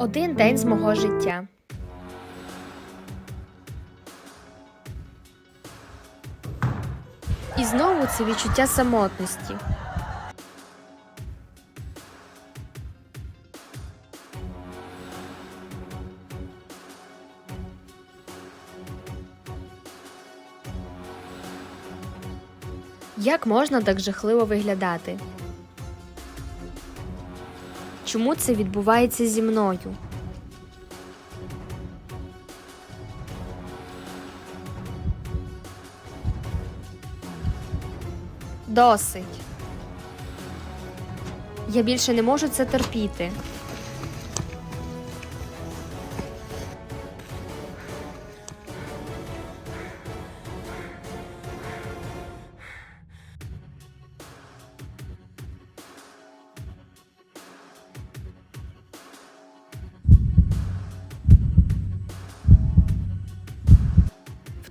Один день з мого життя. І знову це відчуття самотності. Як можна так жахливо виглядати? Чому це відбувається зі мною? Досить. Я більше не можу це терпіти.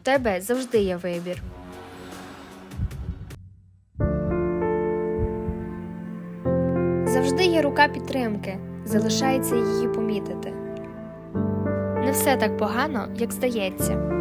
Тебе завжди є вибір. Завжди є рука підтримки, залишається її помітити. Не все так погано, як здається.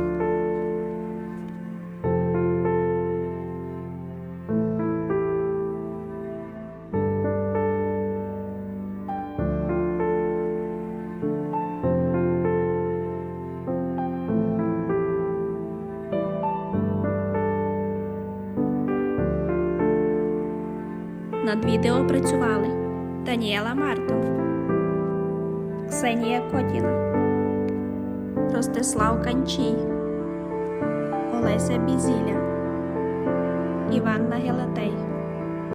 Над відео працювали. Даніела Мартов, Ксенія Котіна, Ростислав Канчій, Олеся Бізіля, Іванна Гелетей.